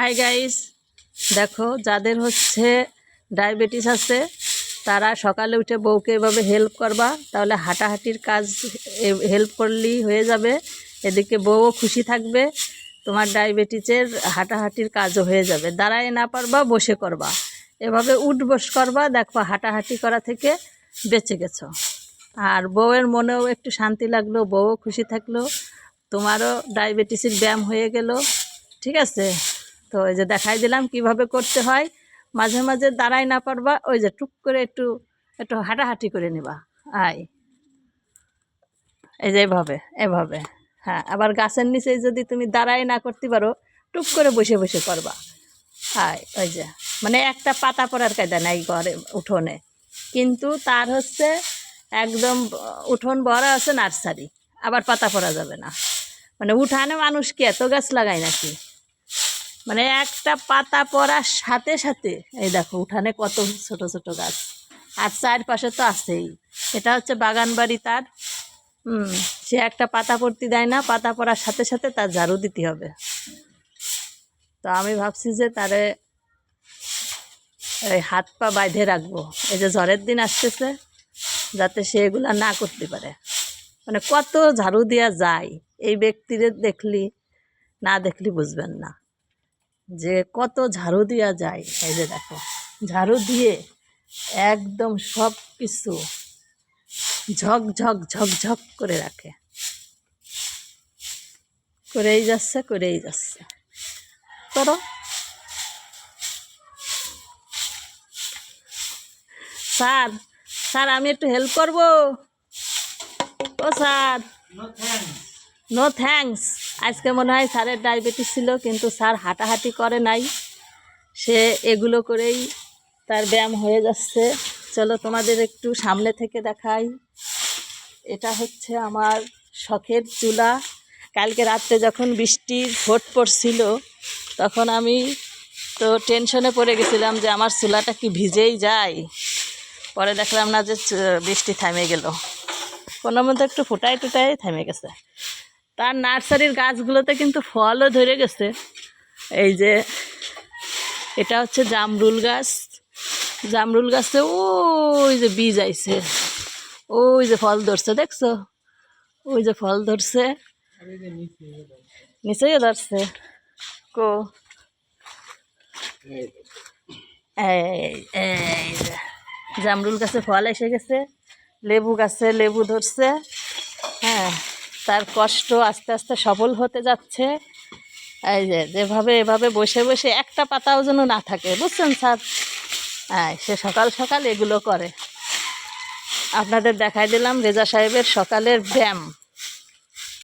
Hi guys দেখো, যাদের হচ্ছে ডায়াবেটিস আছে, তারা সকালে উঠে বউকে এভাবে হেল্প করবা, তাহলে হাঁটাহাঁটির কাজ হেল্প করলেই হয়ে যাবে। এদিকে বউও খুশি থাকবে, তোমার ডায়াবেটিসের হাঁটাহাঁটির কাজও হয়ে যাবে। দাঁড়ায় না পারবা, বসে করবা। এভাবে উঠ বস করবা, দেখো হাঁটাহাঁটি করা থেকে বেঁচে গেছো। আর বউয়ের মনেও একটু শান্তি লাগল, বউও খুশি থাকল, তোমারও ডায়াবেটিসের ব্যায়াম হয়ে গেল, ঠিক আছে? তো ওই যে দেখাই দিলাম কীভাবে করতে হয়। মাঝে মাঝে দাঁড়াই না পারবা, ওই যে টুক করে একটু একটু হাঁটাহাঁটি করে নেবা। আয়। এই যে এভাবে এভাবে। হ্যাঁ আবার গাছের নিচে যদি তুমি দাঁড়াই না করতে পারো, টুক করে বসে বসে করবা। আয়, ওই যে। মানে একটা পাতা পড়ার কায়দা নাই ঘরে, উঠোনে। কিন্তু তার হচ্ছে একদম উঠোন ভরা আছে নার্সারি, আবার পাতা পড়া যাবে না। মানে উঠানে মানুষ কি এত গাছ লাগায় নাকি? মানে একটা পাতা পড়ার সাথে সাথে, এই দেখো উঠানে কত ছোট ছোট গাছ। আর চারপাশে তো আছেই। এটা হচ্ছে বাগান বাড়ি তার। হুম, সে একটা পাতা পড়তে দেয় না, পাতা পড়ার সাথে সাথে তার ঝাড়ু দিতে হবে। তো আমি ভাবছি যে তারে এই হাত পা বাইধে রাখব। এই যে ঝড়ের দিন আসতেছে, যাতে সে এগুলা না করতে পারে। মানে কত ঝাড়ু দেওয়া যায়, এই ব্যক্তিদের দেখলি, না দেখলি বুঝবেন না। যে কত ঝাড়ু দেওয়া যায় এই যে দেখো। ঝাড়ু দিয়ে একদম সব কিছু ঝকঝক ঝক ঝক ঝক করে রাখে। করেই যাচ্ছে করেই যাচ্ছে। করো। স্যার স্যার আমি একটু হেল্প করব? ও স্যার। নো থ্যাঙ্কস আজকে মনে হয় স্যারের ডায়াবেটিস ছিল, কিন্তু স্যার হাঁটাহাঁটি করে নাই। সে এগুলো করেই তার ব্যায়াম হয়ে যাচ্ছে। চলো তোমাদের একটু সামনে থেকে দেখাই। এটা হচ্ছে আমার শখের চুলা। কালকে রাত্রে যখন বৃষ্টির ভোট পড়ছিল, তখন আমি তো টেনশনে পড়ে গেছিলাম যে আমার চুলাটা কি ভিজেই যায়। পরে দেখলাম না যে বৃষ্টি থেমে গেল। কোনো মধ্যে একটু ফুটাই টুটাই থেমে গেছে। তার নার্সারির গাছগুলোতে কিন্তু ফলও ধরে গেছে। এই যে, এটা হচ্ছে জামরুল গাছ। জামরুল গাছে ওই যে বীজ আইছে। ওই যে ফল ধরছে, দেখছ? ওই যে ফল ধরছে। নিচেই ধরছে। কো? এই জামরুল গাছে ফল এসে গেছে। লেবু গাছে লেবু ধরছে। হ্যাঁ। তার কষ্ট আস্তে আস্তে সফল হতে যাচ্ছে। এই যে, যেভাবে এভাবে বসে বসে একটা পাতাও যেন না থাকে, বুঝছেন স্যার? হ্যাঁ সে সকাল সকাল এগুলো করে। আপনাদের দেখাই দিলাম রেজা সাহেবের সকালের ব্যায়াম।